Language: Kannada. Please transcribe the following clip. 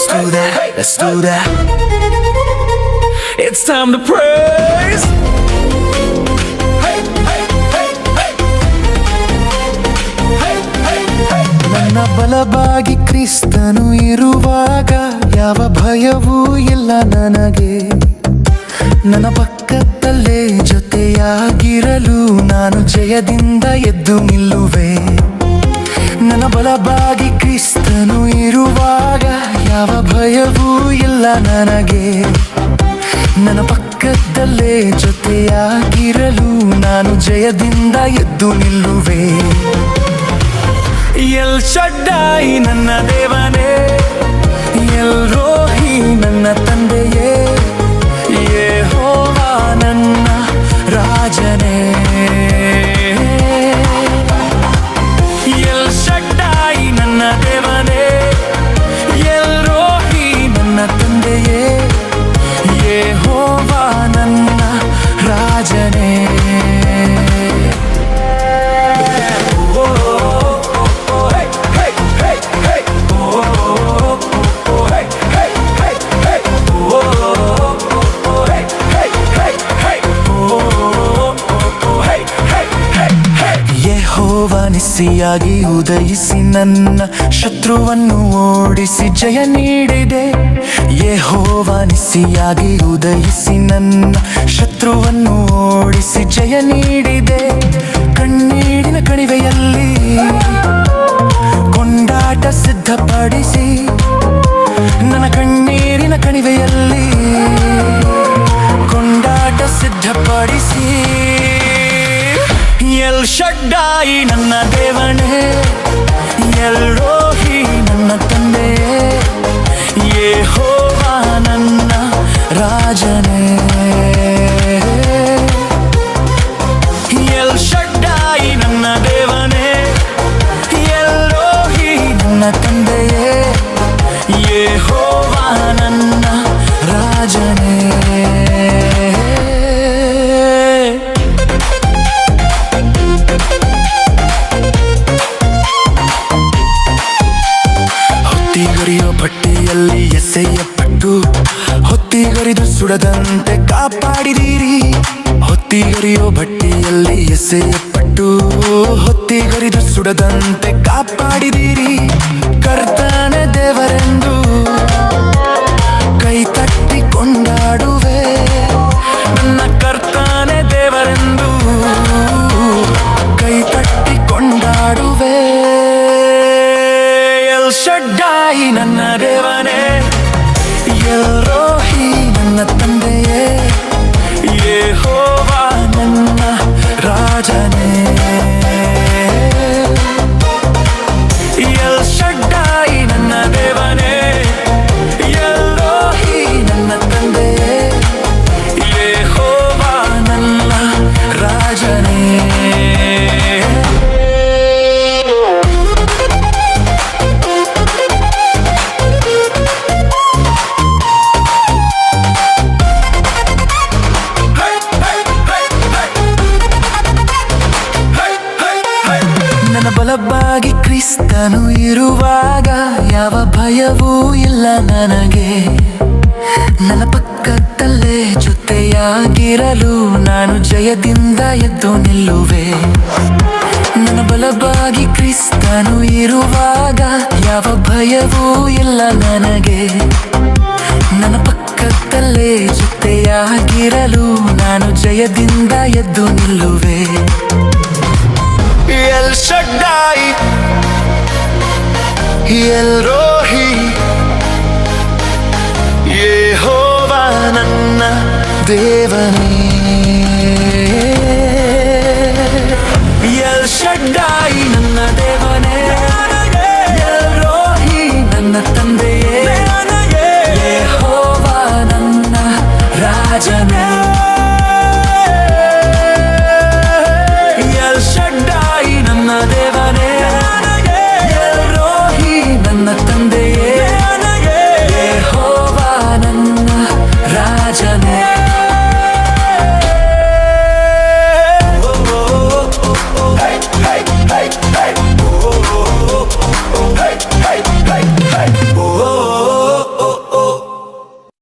Let's do that, let's do that. It's time to praise. ನನ್ನ ಬಲವಾಗಿ ಕ್ರಿಸ್ತನು ಇರುವಾಗ ಯಾವ ಭಯವೂ ಇಲ್ಲ ನನಗೆ. ನನ್ನ ಪಕ್ಕದಲ್ಲೇ ಜೊತೆಯಾಗಿರಲು ನಾನು ಜಯದಿಂದ ಎದ್ದು ನಿಲ್ಲುವೆ. ನನ್ನ ಬಲಬಾಗಿ ಕ್ರಿಸ್ತನು ಇರುವಾಗ ಯಾವ ಭಯವೂ ಇಲ್ಲ ನನಗೆ. ನನ್ನ ಪಕ್ಕದಲ್ಲೇ ಜೊತೆಯಾಗಿರಲು ನಾನು ಜಯದಿಂದ ಎದ್ದು ನಿಲ್ಲುವೆ. ಎಲ್ ಶಡ್ಡಾಯಿ ನನ್ನ ದೇವನೇ, ಎಲ್ ರೋಹಿ ನನ್ನ ತಂದೆಯೇ. ನಿಸ್ಸಿಯಾಗಿ ಉದಯಿಸಿ ನನ್ನ ಶತ್ರುವನ್ನು ಓಡಿಸಿ ಜಯ ನೀಡಿದೆ. ಯೆಹೋವ ನಿಸ್ಸಿಯಾಗಿ ಉದಯಿಸಿ ನನ್ನ ಶತ್ರುವನ್ನು ಓಡಿಸಿ ಜಯ ನೀಡಿದೆ. ಕಣ್ಣೀರಿನ ಕಣಿವೆಯಲ್ಲಿ ಕೊಂಡಾಟ ಸಿದ್ಧಪಡಿಸಿ ನನ್ನ ಕಣ್ಣೀರಿನ ಕಣಿವೆಯಲ್ಲಿ ಕೊಂಡಾಟ ಸಿದ್ಧಪಡಿಸಿ ಎಲ್ ಶಡ್ಡಾಯಿ ನನ್ನ ದೇವನೇ ಎಲ್ ರೋಹಿ ನನ್ನ ತಂದೆ. ಹೊತ್ತಿಗರಿಯೋ ಎಸೆಯ ಪಟ್ಟು. ಹೊತ್ತಿಗರಿದು ಸುಡದಂತೆ ಕಾಪಾಡಿದೀರಿ. ಹೊತ್ತಿಗರಿಯೋ ಭಟ್ಟಿಯಲ್ಲಿ ಎಸೆಯಪಟ್ಟು ಹೊತ್ತಿಗರಿದು ಸುಡದಂತೆ ಕಾಪಾಡಿದೀರಿ. ಕರ್ತನ ಶಡ್ಡಾಯಿ ನನ್ನ ದೇವನೇ ಎಲ್ ರೋಹಿ ನನ್ನ ತಂದೆಯೇ ಯೆಹೋವ ನನ್ನ ರಾಜನೇ ಬಲವಾಗಿ ಕ್ರಿಸ್ತನು ಇರುವಾಗ ಯಾವ ಭಯವೂ ಇಲ್ಲ ನನಗೆ. ನನ್ನ ಪಕ್ಕದಲ್ಲೇ ಜೊತೆಯಾಗಿರಲು ನಾನು ಜಯದಿಂದ ಎದ್ದು ನಿಲ್ಲುವೆ. ನನ್ನ ಬಲವಾಗಿ ಕ್ರಿಸ್ತನು ಇರುವಾಗ ಯಾವ ಭಯವೂ ಇಲ್ಲ ನನಗೆ. ನನ್ನ ಪಕ್ಕದಲ್ಲೇ ಜೊತೆಯಾಗಿರಲು ನಾನು ಜಯದಿಂದ ಎದ್ದು ನಿಲ್ಲುವೆ. ಎಲ್ ಶಡ್ಡಾಯಿ ಎಲ್ ರೋಹಿ ಯೆಹೋವ ನನ್ನ ದೇವನೇ ಎಲ್ ಶಡ್ಡಾಯಿ ನನ್ನ ದೇವನೇ ಎಲ್ ರೋಹಿ ನನ್ನ ತಂದೆಯೇ ಯೆಹೋವ ನನ್ನ ರಾಜನೇ ಶಡ್ಡಾಯಿ ನನ್ನ ದೇವನೇ